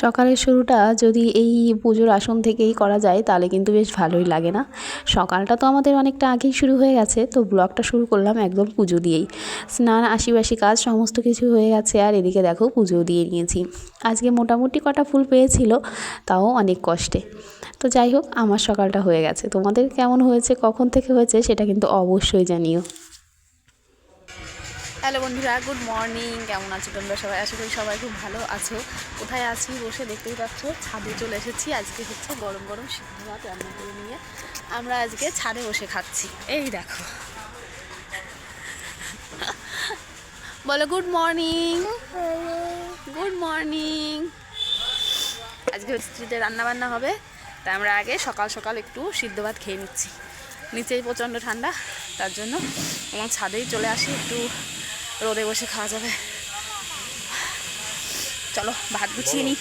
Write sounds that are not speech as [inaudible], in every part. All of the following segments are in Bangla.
সকালের শুরুটা যদি এই পুজোর আসন থেকেই করা যায়, তাহলে কিন্তু বেশ ভালোই লাগে না। সকালটা তো আমাদের অনেকটা আগেই শুরু হয়ে গেছে, তো ব্লগটা শুরু করলাম একদম পুজো দিয়েই। স্নান আশিবাসি কাজ, সমস্ত কিছু হয়ে গেছে, আর এদিকে দেখো পুজো দিয়ে নিয়েছি। আজকে মোটামুটি কটা ফুল পেয়েছিল, তাও অনেক কষ্টে। তো যাই হোক, আমার সকালটা হয়ে গেছে। তোমাদের কেমন হয়েছে, কখন থেকে হয়েছে, সেটা কিন্তু অবশ্যই জানিও। হ্যালো বন্ধুরা, গুড মর্নিং। কেমন আছো তোমরা সবাই? আশা করি সবাই খুব ভালো আছো। কোথায় আছি? বসে দেখতেই পাচ্ছ, ছাদে চলে এসেছি। আজকে হচ্ছে গরম গরম সিদ্ধ ভাত রান্না করে নিয়ে আমরা আজকে ছাদে বসে খাচ্ছি। এই দেখো। বলো, গুড মর্নিং। Good morning. আজকে স্ত্রীতে রান্না বান্না হবে তাই আমরা আগে সকাল সকাল একটু সিদ্ধ ভাত খেয়ে নিচ্ছি। নিচেই প্রচণ্ড ঠান্ডা, তার জন্য আমার ছাদেই চলে আসি একটু রোদে বসে খাওয়া যাবে। চলো, ভাত গুছিয়ে নিই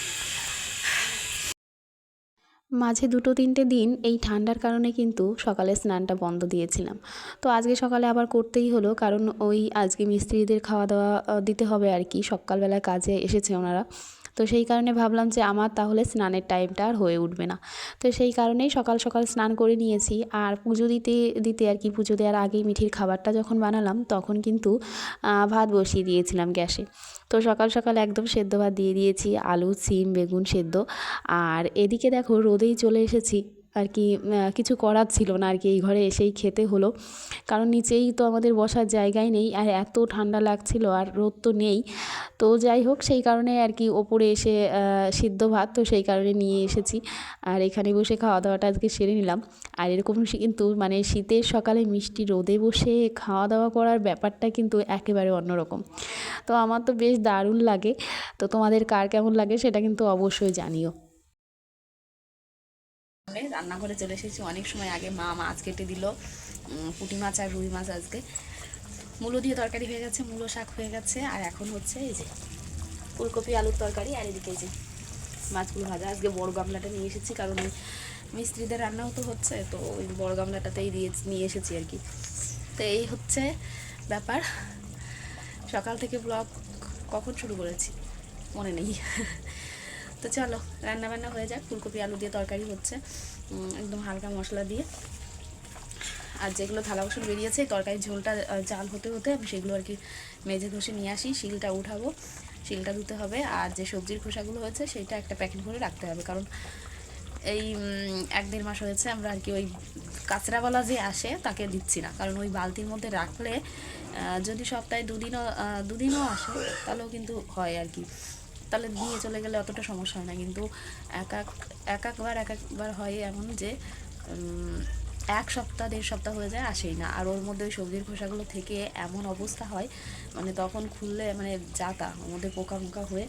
মাঝে দুটো তিনটে দিন এই ঠান্ডার কারণে কিন্তু সকালে স্নানটা বন্ধ দিয়েছিলাম। তো আজকে সকালে আবার করতেই হলো, কারণ ওই আজকে মিস্ত্রিদের খাওয়া দাওয়া দিতে হবে আর কি। সকালবেলায় কাজে এসেছে ওনারা। তো সেই কারণে ভাবলাম যে আমার তাহলে স্নানের টাইমটা আর হয়ে উঠবে না। তো সেই কারণেই সকাল সকাল স্নান করে নিয়েছি। আর পুজো দিতে দিতে আর কি পুজো দেওয়ার আগেই মিঠির খাবারটা যখন বানালাম তখন কিন্তু ভাত বসিয়ে দিয়েছিলাম গ্যাসে। তো সকাল সকাল একদম সেদ্ধ ভাত দিয়ে দিয়েছি, আলু, সিম, বেগুন সেদ্ধ। আর এদিকে দেখো রোদেই চলে এসেছি। আর কি কিছু করার ছিল না আর কি এই ঘরে এসেই খেতে হলো। কারণ নিচেই তো আমাদের বসার জায়গাই নেই আর এত ঠান্ডা লাগছিল আর রোদ তো নেই। তো যাই হোক, সেই কারণে আর কি ওপরে এসে সিদ্ধ ভাত, তো সেই কারণে নিয়ে এসেছি। আর এখানে বসে খাওয়া দাওয়াটা আজকে সেরে নিলাম। আর এরকম কিন্তু মানে শীতের সকালে মিষ্টি রোদে বসে খাওয়া দাওয়া করার ব্যাপারটা কিন্তু একেবারে অন্যরকম। তো আমার তো বেশ দারুণ লাগে। তো তোমাদের কার কেমন লাগে সেটা কিন্তু অবশ্যই জানিও। রান্নাঘরে চলে এসেছি। অনেক সময় আগে মা মাছ কেটে দিল পুঁটি মাছ আর রুই মাছ আজকে। মূলো দিয়ে তরকারি হয়ে গেছে, মূলো শাক হয়ে গেছে, আর এখন হচ্ছে এই যে ফুলকপি, আলুর তরকারি আর এদিকে যে মাছগুলো ভাজা। আজকে বড় গামলাটা নিয়ে এসেছি, কারণ মিস্ত্রিদের রান্নাও তো হচ্ছে, তো ওই বড় গামলাটাতেই দিয়ে নিয়ে এসেছি আর কি। তো এই হচ্ছে ব্যাপার। সকাল থেকে ব্লগ কখন শুরু করেছি? মনে নেই। তো চলো রান্না বান্না হয়ে যাক। ফুলকপি, আলু দিয়ে তরকারি হচ্ছে। একদম হালকা মশলা দিয়ে। আর যেগুলো থালা বাসন বেরিয়েছে তরকারির ঝোলটা জাল হতে হতে আমি সেগুলো আর কি মেজে ঘষে নিয়ে আসি। শিলটা উঠাবো। শিলটা ধুতে হবে। আর যে সবজির খোসাগুলো হয়েছে, সেটা একটা প্যাকেট করে রাখতে হবে। কারণ এই এক দেড় মাস হয়েছে আমরা আর কি ওই কাঁচরাওয়ালা যে আসে, তাকে দিচ্ছি না। কারণ ওই বালতির মধ্যে রাখলে যদি সপ্তাহে দুদিনও দুদিনও আসে, তাহলেও কিন্তু হয় আর কি। তাহলে নিয়ে চলে গেলে অতটা সমস্যা হয় না। কিন্তু এক এক এক একবার এক একবার হয় এমন যে এক সপ্তাহ, দেড় সপ্তাহ হয়ে যায়, আসেই না। আর ওর মধ্যে ওই সবজির খোসাগুলো থেকে এমন অবস্থা হয় মানে তখন খুললে মানে যাতা, ওর মধ্যে পোকা মোকা হয়ে।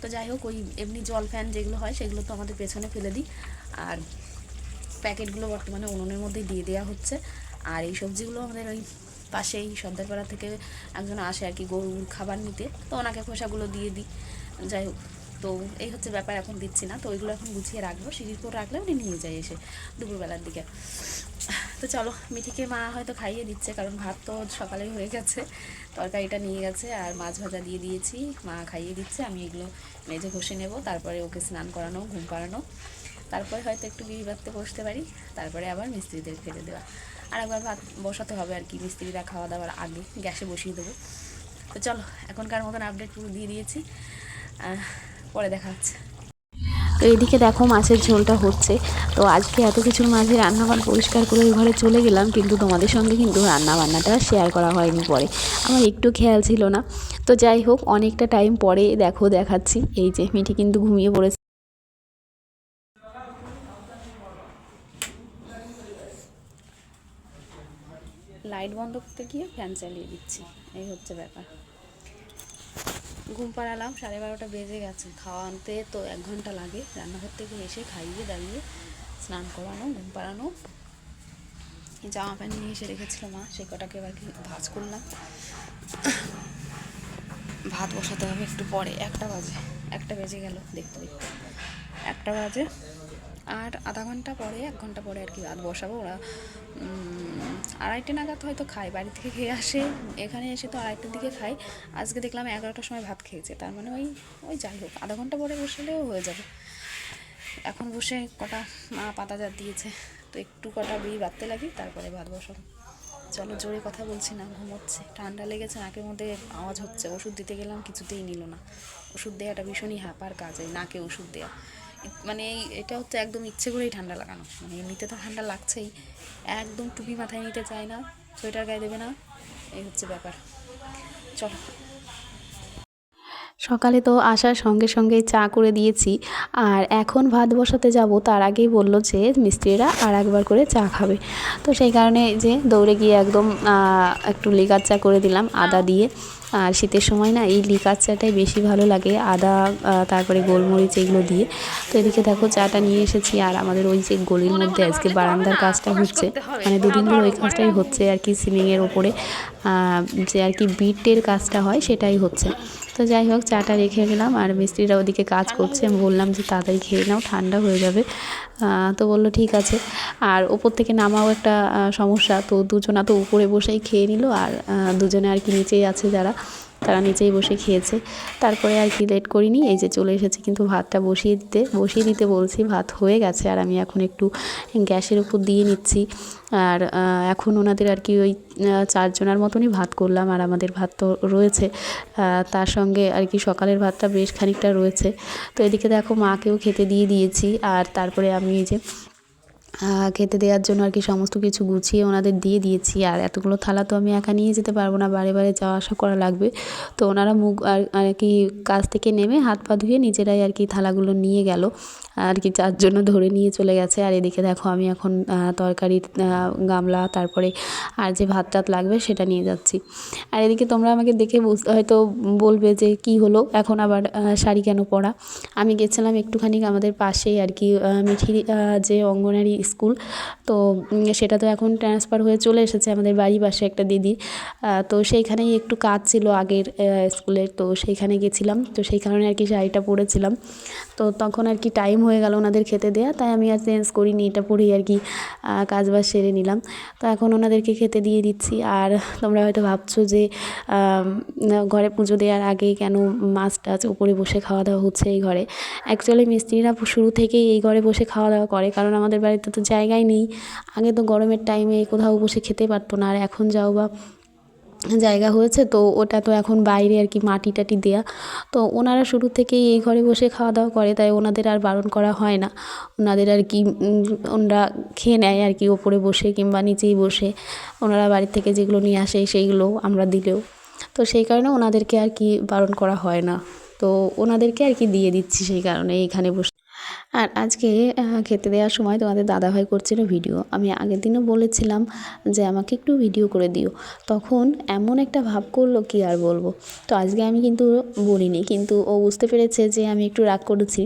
তো যাই হোক, ওই এমনি জল ফ্যান যেগুলো হয়, সেগুলো তো আমাদের পেছনে ফেলে দিই। আর প্যাকেটগুলো বর্তমানে উনুনের মধ্যে দিয়ে দেওয়া হচ্ছে। আর এই সবজিগুলো আমাদের ওই পাশেই সর্দারপাড়া থেকে একজন আসে আর কি গরুর খাবার নিতে। তো ওনাকে খোসাগুলো দিয়ে দিই। যাই হোক, তো এই হচ্ছে ব্যাপার, এখন দিচ্ছি না। তো ওইগুলো এখন গুছিয়ে রাখব, সিঁড়ির উপর রাখলে উনি নিয়ে যায় এসে দুপুরবেলার দিকে। তো চলো, মিঠিকে মা হয়তো খাইয়ে দিচ্ছে, কারণ ভাত তো সকালেই হয়ে গেছে। তরকারিটা নিয়ে গেছে আর মাছ ভাজা দিয়ে দিয়েছি। মা খাইয়ে দিচ্ছে, আমি এগুলো মেজে ঘষে নেব, তারপরে ওকে স্নান করানো, ঘুম পাড়ানো। তারপরে হয়তো একটু বিড়ি বাঁধতে বসতে পারি, তারপরে আবার মিস্ত্রিদের খেতে দেওয়া। আর একবার ভাত বসাতে হবে আর কি, মিস্ত্রিরা খাওয়া দাওয়ার আগে গ্যাসে বসিয়ে দেবো। তো চলো, এখনকার মতন আপডেট পুরো দিয়ে দিয়েছি। পরে দেখা হচ্ছে। তো এদিকে দেখো মাছের ঝোলটা হচ্ছে। তো আজকে এত কিছুর মাঝে রান্নাঘর পরিষ্কার করে ঘরে চলে গেলাম কিন্তু তোমাদের সঙ্গে কিন্তু রান্না বান্নাটা শেয়ার করা হয়নি পরে। আমার একটু খেয়াল ছিল না। তো যাই হোক অনেকটা টাইম পরে দেখো দেখাচ্ছি। এই যে মিঠি কিন্তু ঘুমিয়ে পড়েছে। লাইট বন্ধ করতে গিয়ে ফ্যান চালিয়ে দিচ্ছি। এই হচ্ছে ব্যাপার। ঘুম পাড়ালাম, সাড়ে বারোটা বেজে গেছে। খাওয়া আনতে তো এক ঘণ্টা লাগে। রান্নাঘর থেকে এসে খাইয়ে দাঁড়িয়ে স্নান করানো, ঘুম পাড়ানো। জামা প্যান্ট নিয়ে এসে রেখেছিল মা, সে কটাকে এবার কি ভাজ করলাম। ভাত বসাতে হবে একটু পরে, একটা বাজে, একটা বেজে গেল দেখতে দেখতে। একটা বাজে, আর আধা ঘণ্টা পরে, এক ঘণ্টা পরে আর কি ভাত বসাবো, ওরা আড়াইটে নাগাদ হয়তো খায় বাড়ি থেকে খেয়ে আসে, এখানে এসে তো আড়াইটার দিকে খায় আজকে দেখলাম এগারোটার সময় ভাত খেয়েছে, তার মানে ওই ওই যাই হোক, আধা ঘণ্টা পরে বসলেও হয়ে যাবে। এখন বসে কটা মা পাতা জাত দিয়েছে, তো একটু কটা বিড়ি বাঁধতে লাগি, তারপরে ভাত বসাবো। চলো জোরে কথা বলছি না, ঘুমোচ্ছে, ঠান্ডা লেগেছে, নাকের মধ্যে আওয়াজ হচ্ছে, ওষুধ দিতে গেলাম, কিছুতেই নিল না। ওষুধ দেওয়াটা ভীষণই হ্যাপার কাজ নাকে ওষুধ দেওয়া মানে এটা হচ্ছে একদম ইচ্ছে করেই ঠান্ডা লাগানো। মানে এমনিতে তো ঠান্ডা লাগছেই। একদম টুপি মাথায় নিতে চায় না সোয়েটার গায়ে দেবে না এই হচ্ছে ব্যাপার। চলো। সকালে তো আসার সঙ্গে সঙ্গেই চা করে দিয়েছি আর এখন ভাত বসাতে যাব তার আগেই বলল যে মিস্ত্রিরা আর একবার করে চা খাবে। তো সেই কারণে যে দৌড়ে গিয়ে একদম একটু লিকার চা করে দিলাম আদা দিয়ে। আর শীতের সময় না এই লিকার চাটাই বেশি ভালো লাগে, আদা তারপরে গোলমরিচ এগুলো দিয়ে। তো এদিকে দেখো চাটা নিয়ে এসেছি আর আমাদের ওই যে গলির মধ্যে আজকে বারান্দার কাজটা হচ্ছে মানে দুদিন ধরে ওই কাজটাই হচ্ছে আর কি সিলিংয়ের ওপরে। যে আর কি বিটের কাজটা হয় সেটাই হচ্ছে। তো যাই হোক, চাটা রেখে গেলাম আর মিস্ত্রিরা ওদিকে কাজ করছে। আমি বললাম যে, তাড়াতাড়ি খেয়ে নাও, ঠান্ডা হয়ে যাবে। তো বলল, ঠিক আছে। আর ওপর থেকে নামাও একটা সমস্যা। তো দুজনা তো উপরে বসেই খেয়ে নিল আর দুজনে আর কি নিচেই আছে যারা। তারা নিচেই বসে খেয়েছে। তারপরে আর কি লেট করিনি, এই যে চলে এসেছে কিন্তু ভাতটা বসিয়ে দিতে বসিয়ে দিতে বলছি, ভাত হয়ে গেছে আর আমি এখন একটু গ্যাসের উপর দিয়ে নিচ্ছি। আর এখন ওনাদের আর কি ওই চারজনের মতনই ভাত করলাম আর আমাদের ভাত তো রয়েছে। তার সঙ্গে আর কি সকালের ভাতটা বেশ খানিকটা রয়েছে। তো এদিকে দেখো মাকেও খেতে দিয়ে দিয়েছি আর তারপরে আমি এই যে খেতে দেওয়ার জন্য আর কি সমস্ত কিছু গুছিয়ে ওনাদের দিয়ে দিয়েছি। আর এতগুলো থালা তো আমি একা নিয়ে যেতে পারব না বারে বারে যাওয়া আসা করা লাগবে। তো ওনারা মুখ আর আর কি কাজ থেকে নেমে হাত পা ধুয়ে নিজেরাই আর কি থালাগুলো নিয়ে গেল। আর কি যার জন্য ধরে নিয়ে চলে গেছে। আর এদিকে দেখো আমি এখন আহ, তরকারির গামলা তারপরে আর যে ভাত টাত লাগবে সেটা নিয়ে যাচ্ছি। আর এদিকে তোমরা আমাকে দেখে বুঝতে হয়তো বলবে যে কি হলো এখন আবার শাড়ি কেন পরা? আমি গেছিলাম একটুখানি আমাদের পাশেই আর কি মিঠির যে অঙ্গনারী স্কুল। তো সেটা তো এখন ট্রান্সফার হয়ে চলে এসেছে আমাদের বাড়ির পাশে একটা দিদি। তো সেইখানেই একটু কাজ ছিল আগের স্কুলের। তো সেইখানে গেছিলাম। তো সেই কারণে আর কি শাড়িটা পরেছিলাম। তো তখন আর কি টাইম হয়ে গেল ওনাদের খেতে দেয়া, তাই আমি আর চেঞ্জ করিনি, এটা পরেই আর কি কাজ বাজ সেরে নিলাম। তো এখন ওনাদেরকে খেতে দিয়ে দিচ্ছি, আর তোমরা হয়তো ভাবছ যে ঘরে পুজো দেওয়ার আগে কেন মাছ টাছ উপরে বসে খাওয়া দাওয়া হচ্ছে এই ঘরে? অ্যাকচুয়ালি মিস্ত্রিরা শুরু থেকেই এই ঘরে বসে খাওয়া দাওয়া করে, কারণ আমাদের বাড়িতে তো জায়গাই নেই। আগে তো গরমের টাইমে কোথাও বসে খেতে পারতো না, আর এখন যাও বা জায়গা হয়েছে, তো ওটা তো এখন বাইরে আর কি মাটি টাটি দেয়া। তো ওনারা শুরু থেকেই এই ঘরে বসে খাওয়া দাওয়া করে, তাই ওনাদের আর বারণ করা হয় না। ওনাদের আর কি ওনারা খেয়ে নেয় আর কি ওপরে বসে কিংবা নিচেই বসে। ওনারা বাড়ি থেকে যেগুলো নিয়ে আসে সেইগুলো আমরা দিলেও। তো সেই কারণে ওনাদেরকে আর কি বারণ করা হয় না। তো ওনাদেরকে আর কি দিয়ে দিচ্ছি সেই কারণে এইখানে বসে। আর আজকে খেতে দেওয়ার সময় তোমাদের দাদাভাই করছিল ভিডিও। আমি আগের দিনও বলেছিলাম যে আমাকে একটু ভিডিও করে দিও। তখন এমন একটা ভাব করল, কি আর বলব? তো আজকে আমি কিন্তু বলিনি, কিন্তু ও বুঝতে পেরেছে যে আমি একটু রাগ করেছি।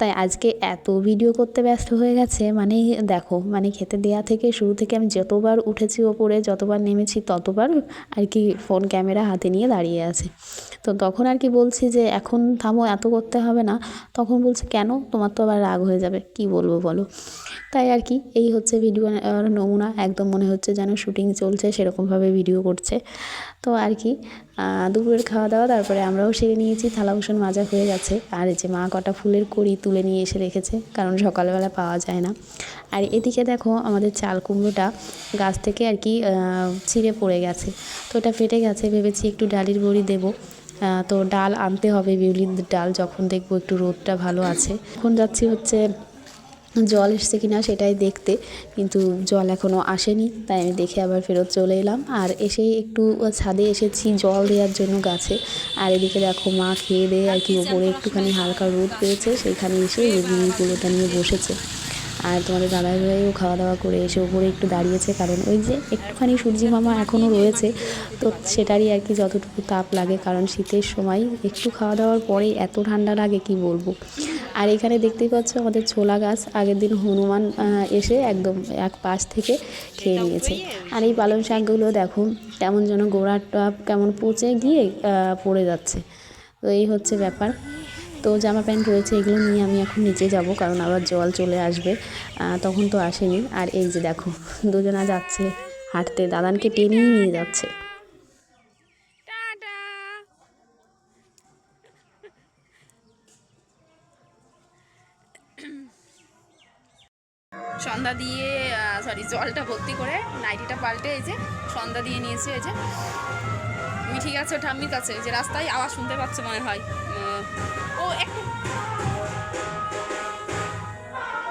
তাই আজকে এত ভিডিও করতে ব্যস্ত হয়ে গেছে মানে দেখো মানে খেতে দেয়া থেকে শুরু থেকে আমি যতবার উঠেছি ওপরে, যতবার নেমেছি ততবার আর কি ফোন ক্যামেরা হাতে নিয়ে দাঁড়িয়ে আছে। তো তখন আর কি বলছি যে, এখন থামো, এত করতে হবে না। তখন বলছে, কেন? তোমার তো আবার রাগ হয়ে যাবে, কি বলব বলো? তাই আর কি, এই হচ্ছে ভিডিও নমুনা, একদম মনে হচ্ছে যেন শুটিং চলছে, সেরকমভাবে ভিডিও করছে। তো আর কি দুপুরের খাওয়া দাওয়া তারপরে আমরাও সেরে নিয়েছি, থালা বাসন মাজা হয়ে গেছে। আর এই যে মা কটা ফুলের কড়ি তুলে নিয়ে এসে রেখেছে, কারণ সকালবেলা পাওয়া যায় না। আর এদিকে দেখো, আমাদের চাল কুমড়োটা গাছ থেকে আর কি ছিঁড়ে পড়ে গেছে। তো ওটা ফেটে গেছে, ভেবেছি একটু ডালির বড়ি দেবো। তো ডাল আনতে হবে, বিউলির ডাল, যখন দেখব একটু রোদটা ভালো আছে। এখন যাচ্ছি হচ্ছে জল এসছে কি না সেটাই দেখতে, কিন্তু জল এখনও আসেনি, তাই আমি দেখে আবার ফেরত চলে এলাম। আর এসেই একটু ছাদে এসেছি জল দেওয়ার জন্য গাছে। আর এদিকে দেখো মা খেয়ে দিয়ে আর কি ওপরে একটুখানি হালকা রোদ পেয়েছে, সেইখানে এসে রুগীগুলোটা নিয়ে বসেছে। আর তোমাদের দাদা ভাইও খাওয়া দাওয়া করে এসে ওপরে একটু দাঁড়িয়েছে, কারণ ওই যে একটুখানি সূর্যি মামা এখনও রয়েছে, তো সেটারই আর কি যতটুকু তাপ লাগে, কারণ শীতের সময় একটু খাওয়া দাওয়ার পরেই এত ঠান্ডা লাগে, কি বলব? আর এখানে দেখতেই পাচ্ছ আমাদের ছোলা গাছ, আগের দিন হনুমান এসে একদম এক পাশ থেকে খেয়ে নিয়েছে। আর এই পালং শাকগুলো দেখো, কেমন যেন গোড়ার টপ, কেমন পচে গিয়ে পড়ে যাচ্ছে। তো এই হচ্ছে ব্যাপার। তো জামা প্যান্ট রয়েছে, এগুলো নিয়ে আমি এখন নিচে যাব, কারণ আবার জল চলে আসবে। তখন তো আসেনি। আর এই যে দেখো, দুজনা যাচ্ছে হাঁটতে। দাদানকে টেনেই নিয়ে যাচ্ছে। জলটা ভর্তি করে নাইটিটা পাল্টে এই যে সন্ধ্যা দিয়ে নিয়েছে, এই যে। মিঠি গাছে ঠাম্মির কাছে? যে রাস্তায় আওয়াজ শুনতে পাচ্ছে মনে হয়। ও একটু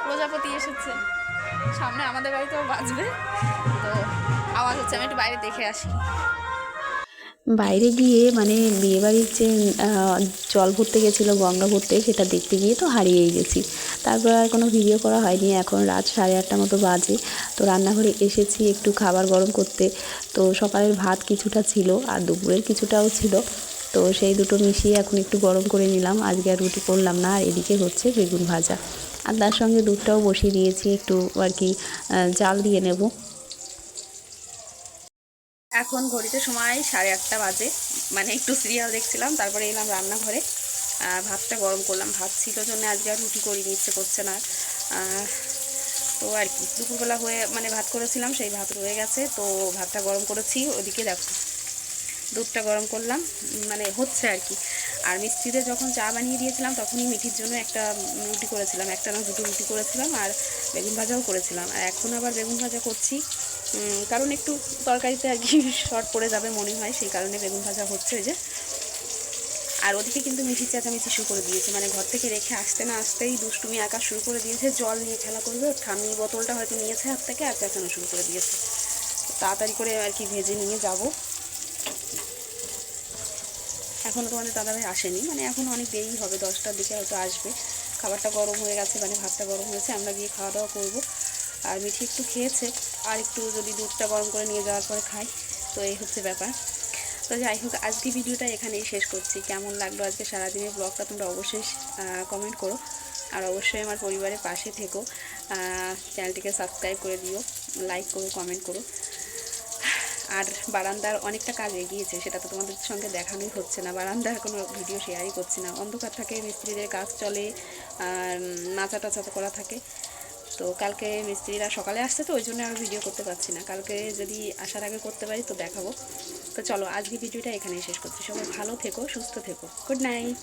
প্রজাপতি এসেছে। সামনে আমাদের বাড়িতেও বাজবে। তো আওয়াজ হচ্ছে, আমি একটু বাইরে দেখে আসি। বাইরে গিয়ে মানে বিয়েবাড়ির যে জল ভরতে গেছিল, গঙ্গা ভরতে, সেটা দেখতে গিয়ে তো হারিয়েই গেছি। তারপর আর কোনো ভিডিও করা হয়নি। এখন রাত সাড়ে আটটা মতো বাজে। তো রান্নাঘরে এসেছি একটু খাবার গরম করতে। তো সকালের ভাত কিছুটা ছিল আর দুপুরের কিছুটাও ছিল। তো সেই দুটো মিশিয়ে এখন একটু গরম করে নিলাম। আজকে আর রুটি করলাম না, আর এদিকে হচ্ছে বেগুন ভাজা। আর তার সঙ্গে দুধটাও বসিয়ে দিয়েছি, একটু আর কি জাল দিয়ে নেব। এখন ঘড়িতে সময় সাড়ে আটটা বাজে। মানে একটু সিরিয়াল দেখছিলাম, তারপরে এলাম রান্নাঘরে। ভাতটা গরম করলাম। ভাত ছিল জন্য আজকে আর রুটি করিনি, ইচ্ছে করছে না। তো আর কি, দুপুরবেলা হয়ে মানে ভাত করেছিলাম, সেই ভাত রয়ে গেছে। তো ভাতটা গরম করেছি, ওদিকে দেখো, দুধটা গরম করলাম মানে হচ্ছে আর কি। আর মিস্ত্রিদের যখন চা বানিয়ে দিয়েছিলাম, তখনই মিঠির জন্য একটা রুটি করেছিলাম, একটা না দুটো রুটি করেছিলাম, আর বেগুন ভাজাও করেছিলাম। আর এখন আবার বেগুন ভাজা করছি কারণ একটু তরকারিতে আর কি [laughs] শর্ট পড়ে যাবে মনে হয়, সেই কারণে বেগুন ভাজা হচ্ছে ওই যে আর ওদিকে কিন্তু মিঠির চেঁচামেচি শুরু করে দিয়েছে। মানে ঘর থেকে রেখে আসতে না আসতেই দুষ্টুমি আঁকা শুরু করে দিয়েছে। জল নিয়ে খেলা করবে ঠান্ডি বোতলটা হয়তো নিয়েছে হাত থেকে আর চেঁচানো শুরু করে দিয়েছে। তাড়াতাড়ি করে আর কি ভেজে নিয়ে যাব। এখনও তোমাদের দাদাভাই আসেনি। মানে এখন অনেক দেরি হবে, দশটার দিকে হয়তো আসবে। খাবারটা গরম হয়ে গেছে মানে ভাতটা গরম হয়েছে, আমরা গিয়ে খাওয়া দাওয়া করব। আর মিঠি একটু খেয়েছে, আর একটু যদি দুধটা গরম করে নিয়ে যাওয়ার পরে খাই তো এই হচ্ছে ব্যাপার। তো যাই হোক আজকে ভিডিওটা এখানেই শেষ করছি। কেমন লাগল আজকে সারাদিনের ব্লগটা তোমরা অবশ্যই কমেন্ট করো। আর অবশ্যই আমার পরিবারের পাশে থেকো। চ্যানেলটিকে সাবস্ক্রাইব করে দিও লাইক করো কমেন্ট করো। আর বারান্দার অনেকটা কাজ এগিয়েছে, সেটা তো তোমাদের সঙ্গে দেখানোই হচ্ছে না। বারান্দার কোনো ভিডিও শেয়ারই করছি না। অন্ধকার থাকে, মিস্ত্রিদের কাজ চলে, আর নাচা টাচা করা থাকে। তো কালকে মিস্ত্রিরা সকালে আসছে তো, ওই জন্য আর ভিডিও করতে পারছি না। কালকে যদি আসার আগে করতে পারি তো দেখাবো। তো চলো আজকে ভিডিওটা এখানে শেষ করছি। সবাই ভালো থেকো সুস্থ থেকো। Good night